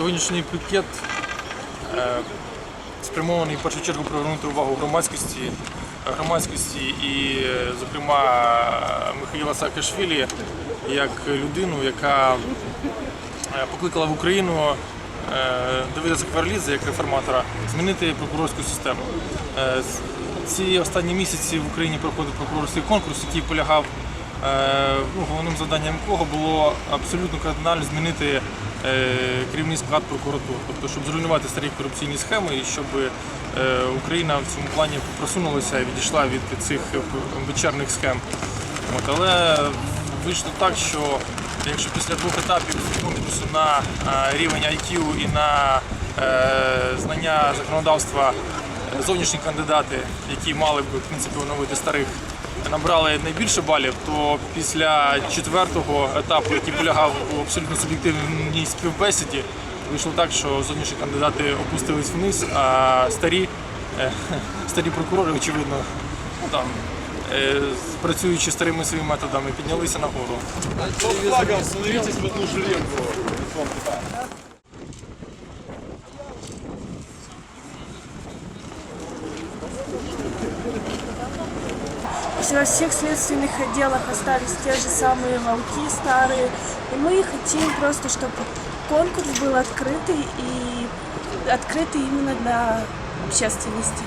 Сьогоднішній пікет е, спрямований в першу чергу привернути увагу громадськості, громадськості і, е, зокрема, Михайла Саакашвілі як людину, яка е, покликала в Україну Давида Закварлідзе як реформатора змінити прокурорську систему. Ці останні місяці в Україні проходив прокурорський конкурс, який полягав ну, головним завданням якого було абсолютно кардинально змінити керівний склад прокуратури, тобто щоб зруйнувати старі корупційні схеми і щоб е, Україна в цьому плані просунулася і відійшла від цих е, вечірних схем. От, але вийшло так, що якщо після двох етапів конкурсу на е, рівень IQ і на е, знання законодавства е, зовнішні кандидати, які мали б в принципі оновити старих, набрали найбільше балів, то після четвертого етапу, який полягав у абсолютно суб'єктивній співбесіді, вийшло так, що зовнішні кандидати опустились вниз, а старі, е, старі прокурори, очевидно, ну, там, е, працюючи старими своїми методами, піднялися нагору. Одну жилетку. Во всех следственных отделах остались те же самые волки старые. И мы хотим просто, чтобы конкурс был открытый и открытый именно для общественности.